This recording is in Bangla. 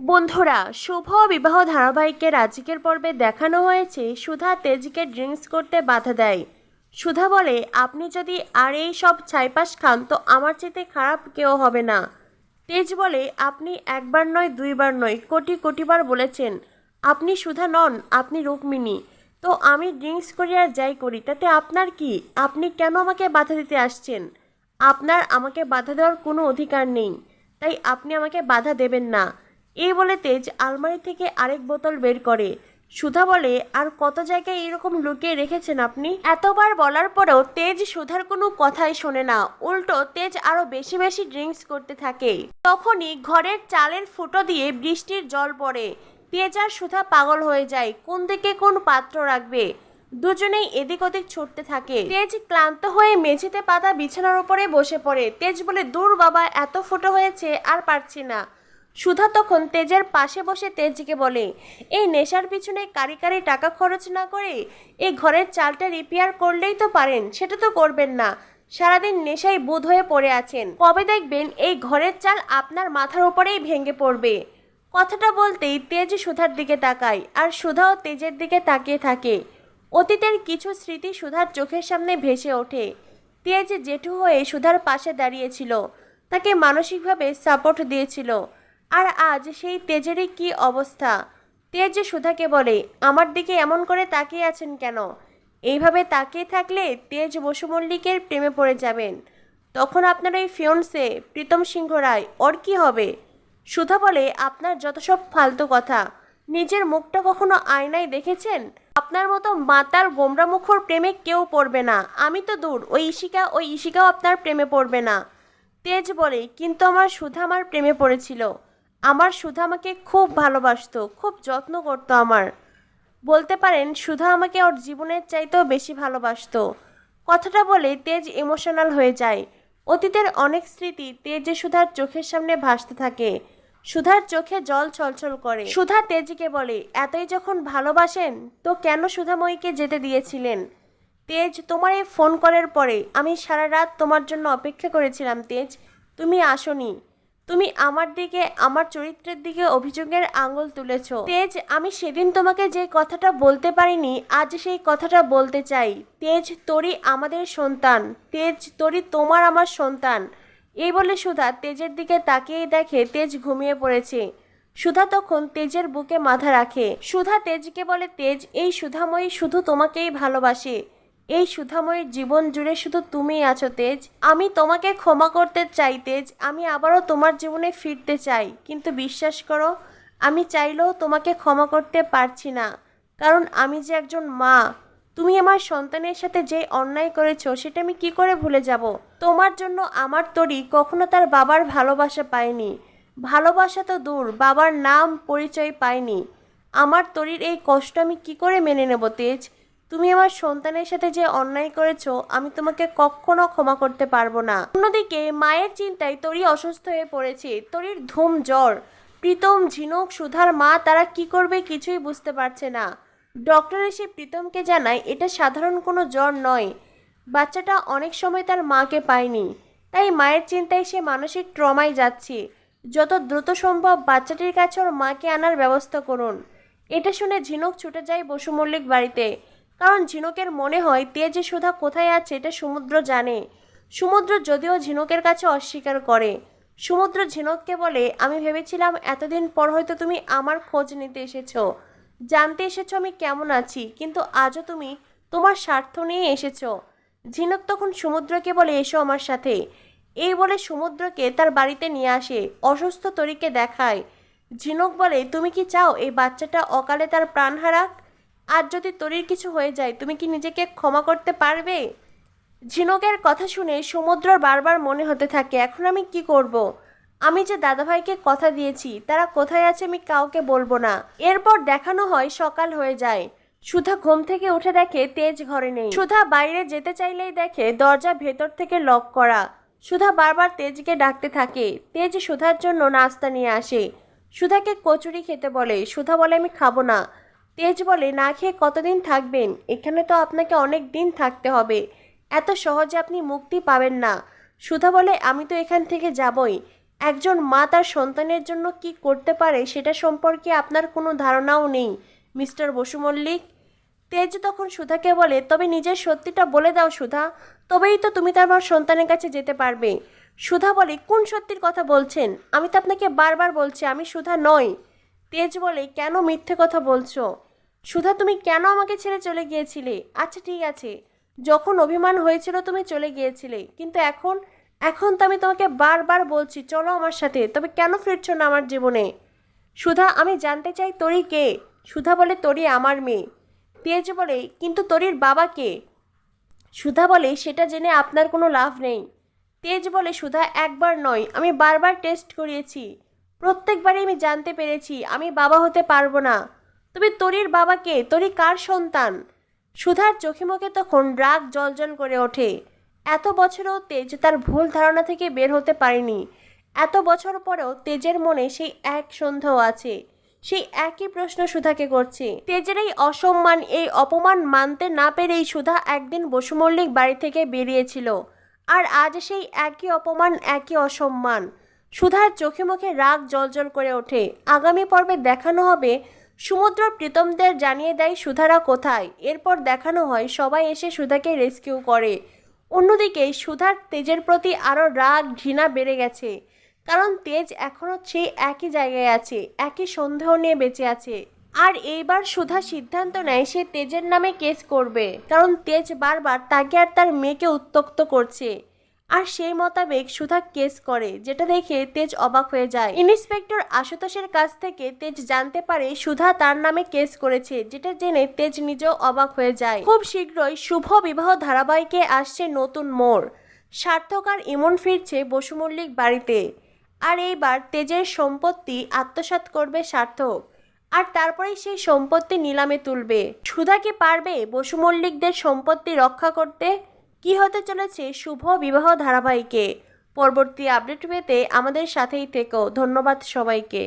বন্ধুরা, শুভ বিবাহ ধারাবাহিকের আজকের পর্বে দেখানো হয়েছে। সুধা তেজকে ড্রিঙ্কস করতে বাধা দেয়। সুধা বলে, আপনি যদি আর এই সব ছাইপাস খান, তো আমার চেতে খারাপ কেউ হবে না। তেজ বলে, আপনি একবার নয়, দুইবার নয়, কোটি কোটিবার বলেছেন। আপনি সুধা নন, আপনি রুক্মিণী। তো আমি ড্রিঙ্কস করি আর যাই করি, তাতে আপনার কি? আপনি কেন আমাকে বাধা দিতে আসছেন? আপনার আমাকে বাধা দেওয়ার কোনো অধিকার নেই। তাই আপনি আমাকে বাধা দেবেন না। এই বলে তেজ আলমারি থেকে আরেক বোতল বের করে। সুধা বলে, আর কত জায়গায় এরকম লুকিয়ে রেখেছেন আপনি? এতবার বলার পরেও তেজ সুধার কোনো কথাই শোনে না। উল্টো, তেজ আরও বেশি বেশি ড্রিঙ্কস করতে থাকে। তখনই ঘরের চালের ফুটো দিয়ে বৃষ্টির জল পড়ে। তেজ আর সুধা পাগল হয়ে যায়, কোন দিকে কোন পাত্র রাখবে? দুজনেই এদিক ওদিক ছুটতে থাকে। তেজ ক্লান্ত হয়ে মেঝেতে পাতা বিছানার উপরে বসে পড়ে। তেজ বলে, দূর বাবা, এত ফুটো হয়েছে, আর পারছি না। সুধা তখন তেজের পাশে বসে তেজকে বলে, এই নেশার পিছনে কারি কারি টাকা খরচ না করে এই ঘরের চালটা রিপেয়ার করলেই তো পারেন, সেটা তো করবেন না। সারাদিন নেশায় বুধ হয়ে পড়ে আছেন। কবে দেখবেন এই ঘরের চাল আপনার মাথার উপরেই ভেঙে পড়বে? কথাটা বলতেই তেজ সুধার দিকে তাকায় আর সুধাও তেজের দিকে তাকিয়ে থাকে। অতীতের কিছু স্মৃতি সুধার চোখের সামনে ভেসে ওঠে। তেজ জেঠু হয়ে সুধার পাশে দাঁড়িয়েছিল। তাকে মানসিকভাবে সাপোর্ট দিয়েছিল। আর আজ সেই তেজেরই কি অবস্থা? তেজ সুধাকে বলে, আমার দিকে এমন করে তাকিয়ে আছেন কেন? এইভাবে তাকিয়ে থাকলে তেজ বসু মল্লিকের প্রেমে পড়ে যাবেন। তখন আপনার ওই ফিয়ন্সে প্রীতম সিংহ রায়, ওর কী হবে? সুধা বলে, আপনার যত সব ফালতু কথা। নিজের মুখটা কখনো আয়নায় দেখেছেন? আপনার মতো মাতার গোমরা মুখর প্রেমে কেউ পড়বে না। আমি তো দূর ওই ইশিকা ওই ইশিকাও আপনার প্রেমে পড়বে না। তেজ বলে, কিন্তু আমার সুধা আমার প্রেমে পড়েছিল। আমার সুধা আমাকে খুব ভালোবাসতো, খুব যত্ন করতো আমার। বলতে পারেন, সুধা আমাকে ওর জীবনের চাইতেও বেশি ভালোবাসতো। কথাটা বলে তেজ ইমোশনাল হয়ে যায়। অতীতের অনেক স্মৃতি তেজে সুধার চোখের সামনে ভাসতে থাকে। সুধার চোখে জল ছলছল করে। সুধা তেজকে বলে, এতই যখন ভালোবাসেন, তো কেন সুধাময়ীকে যেতে দিয়েছিলেন? তেজ, তোমার এই ফোন কলের পরে আমি সারা রাত তোমার জন্য অপেক্ষা করেছিলাম, তেজ। তুমি আসনি। তুমি আমার দিকে, আমার চরিত্রের দিকে অভিযোগের আঙুল তুলেছ। তেজ, আমি সেদিন তোমাকে যে কথাটা বলতে পারিনি, আজ সেই কথাটা বলতে চাই। তেজ, তোরই আমাদের সন্তান। তেজ, তোরই তোমার আমার সন্তান। এই বলে সুধা তেজের দিকে তাকিয়েই দেখে তেজ ঘুমিয়ে পড়েছে। সুধা তখন তেজের বুকে মাথা রাখে। সুধা তেজকে বলে, তেজ, এই সুধাময়ী শুধু তোমাকেই ভালোবাসে। এই সুধাময়ীর জীবন জুড়ে শুধু তুমিই আছো, তেজ। আমি তোমাকে ক্ষমা করতে চাই, তেজ। আমি আবারও তোমার জীবনে ফিরতে চাই। কিন্তু বিশ্বাস করো, আমি চাইলেও তোমাকে ক্ষমা করতে পারছি না। কারণ আমি যে একজন মা, তুমি আমার সন্তানের সাথে যে অন্যায় করেছ, সেটা আমি কি করে ভুলে যাব? তোমার জন্য আমার তরি কখনো তার বাবার ভালোবাসা পায়নি। ভালোবাসা তো দূর, বাবার নাম পরিচয় পায়নি। আমার তরির এই কষ্ট আমি কি করে মেনে নেব, তেজ? তুমি আমার সন্তানের সাথে যে অন্যায় করেছ, আমি তোমাকে কখনো ক্ষমা করতে পারব না। অন্যদিকে, মায়ের চিন্তায় তরি অসুস্থ হয়ে পড়েছে। তরির ধুম, জ্বর, প্রীতম, ঝিনুক, সুধার মা, তারা কি করবে কিছুই বুঝতে পারছে না। ডক্টর এসে প্রীতমকে জানায়, এটা সাধারণ কোনো জ্বর নয়। বাচ্চাটা অনেক সময় তার মাকে পায়নি। তাই মায়ের চিন্তায় সে মানসিক ট্রমায় যাচ্ছে। যত দ্রুত সম্ভব বাচ্চাটির কাছে ওর মাকে আনার ব্যবস্থা করুন। এটা শুনে ঝিনুক ছুটে যায় বসু মল্লিক বাড়িতে। কারণ ঝিনুকের মনে হয় তেজ সুধা কোথায় আছে এটা সমুদ্র জানে। সমুদ্র যদিও ঝিনুকের কাছে অস্বীকার করে। সমুদ্র ঝিনুককে বলে, আমি ভেবেছিলাম এতদিন পর হয়তো তুমি আমার খোঁজ নিতে এসেছ। জানতে এসেছ আমি কেমন আছি, কিন্তু আজও তুমি তোমার স্বার্থ নিয়ে এসেছ ঝিনুক তখন সমুদ্রকে বলে, এসো আমার সাথে এই বলে সমুদ্রকে তার বাড়িতে নিয়ে আসে, অসুস্থ তরিকে দেখায়। ঝিনুক বলে, তুমি কি চাও এই বাচ্চাটা অকালে তার প্রাণ হারাক আর যদি তরির কিছু হয়ে যায়, তুমি কি নিজেকে ক্ষমা করতে পারবে? ঝিনুকের কথা শুনে সমুদ্রর বারবার মনে হতে থাকে, এখন আমি কি করব। আমি যে দাদাভাইকে কথা দিয়েছি, তারা কোথায় আছে আমি কাউকে বলব না। এরপর দেখানো হয় সকাল হয়ে যায়। সুধা ঘুম থেকে উঠে দেখে তেজ ঘরে নেই। সুধা বাইরে যেতে চাইলেই দেখে দরজা ভেতর থেকে লক করা। সুধা বারবার তেজকে ডাকতে থাকে। তেজ সুধার জন্য নাস্তা নিয়ে আসে। সুধাকে কচুরি খেতে বলে, সুধা বলে আমি খাব না। তেজ বলে, না খেয়ে কতদিন থাকবেন? এখানে তো আপনাকে অনেক দিন থাকতে হবে। এত সহজে আপনি মুক্তি পাবেন না। সুধা বলে, আমি তো এখান থেকে যাবই। একজন মা তার সন্তানের জন্য কি করতে পারে সেটা সম্পর্কে আপনার কোনো ধারণাও নেই, মিস্টার বসু মল্লিক। তেজ তখন সুধাকে বলে, তবে নিজের সত্যিটা বলে দাও সুধা। তবেই তো তুমি তোমার সন্তানের কাছে যেতে পারবে। সুধা বলে, কোন সত্যির কথা বলছেন? আমি তো আপনাকে বারবার বলছি, আমি সুধা নই। তেজ বলে, কেন মিথ্যে কথা বলছো? সুধা, তুমি কেন আমাকে ছেড়ে চলে গিয়েছিলে? আচ্ছা ঠিক আছে। যখন অভিমান হয়েছিল, তুমি চলে গিয়েছিলে। কিন্তু এখন এখন তো আমি তোমাকে বারবার বলছি, চলো আমার সাথে। তবে কেন ফিরছো না আমার জীবনে? সুধা, আমি জানতে চাই তরি কে? সুধা বলে তরি আমার মেয়ে। তেজ বলে, কিন্তু তরির বাবা কে? সুধা বলে, সেটা জেনে আপনার কোনো লাভ নেই। তেজ বলে, সুধা, একবার নয়। আমি বারবার টেস্ট করিয়েছি। প্রত্যেকবারই আমি জানতে পেরেছি, আমি বাবা হতে পারব না। তবে তরির বাবাকে, তরি কার সন্তান? সুধার চোখে মুখে তখন রাগ জলজল করে ওঠে। এত বছরেও তেজ তার ভুল ধারণা থেকে বের হতে পারেনি। এত বছর পরেও তেজের মনে সেই এক সন্দেহ আছে। সেই একই প্রশ্ন সুধাকে করছে। তেজের এই অসম্মান, এই অপমান মানতে না পেরেই সুধা একদিন বসু মল্লিক বাড়ি থেকে বেরিয়েছিল। আর আজ সেই একই অপমান, একই অসম্মান। সুধার চোখে মুখে রাগ জলজল করে ওঠে। আগামী পর্বে দেখানো হবে, সমুদ্র প্রীতমদের জানিয়ে দেয় সুধারা কোথায়। এরপর দেখানো হয়, সবাই এসে সুধাকে রেস্কিউ করে। অন্যদিকে, সুধার তেজের প্রতি আরও রাগ, ঘৃণা বেড়ে গেছে। কারণ তেজ এখনও সেই একই জায়গায় আছে, একই সন্দেহ নিয়ে বেঁচে আছে। আর এইবার সুধা সিদ্ধান্ত নেয়, সে তেজের নামে কেস করবে। কারণ তেজ বারবার তাকে আর তার মেয়েকে উত্তক্ত করছে। আর সেই মোতাবেক সুধা কেস করে, যেটা দেখে তেজ অবাক হয়ে যায়। ইন্সপেক্টর আশুতোষের কাছ থেকে তেজ জানতে পারে সুধা তার নামে কেস করেছে, যেটা জেনে তেজ নিজেও অবাক হয়ে যায়। খুব শীঘ্রই শুভ বিবাহ ধারাবাহিকে আসছে নতুন মোড়। সার্থক আর ইমন ফিরছে বসু মল্লিক বাড়িতে। আর এইবার তেজের সম্পত্তি আত্মসাৎ করবে সার্থক। আর তারপরেই সেই সম্পত্তি নিলামে তুলবে। সুধা কি পারবে বসু মল্লিকদের সম্পত্তি রক্ষা করতে? কি হতে চলেছে শুভ বিবাহ ধারাবাহিকে? পরবর্তী আপডেট পেতে আমাদের সাথেই থেকো। ধন্যবাদ সবাইকে।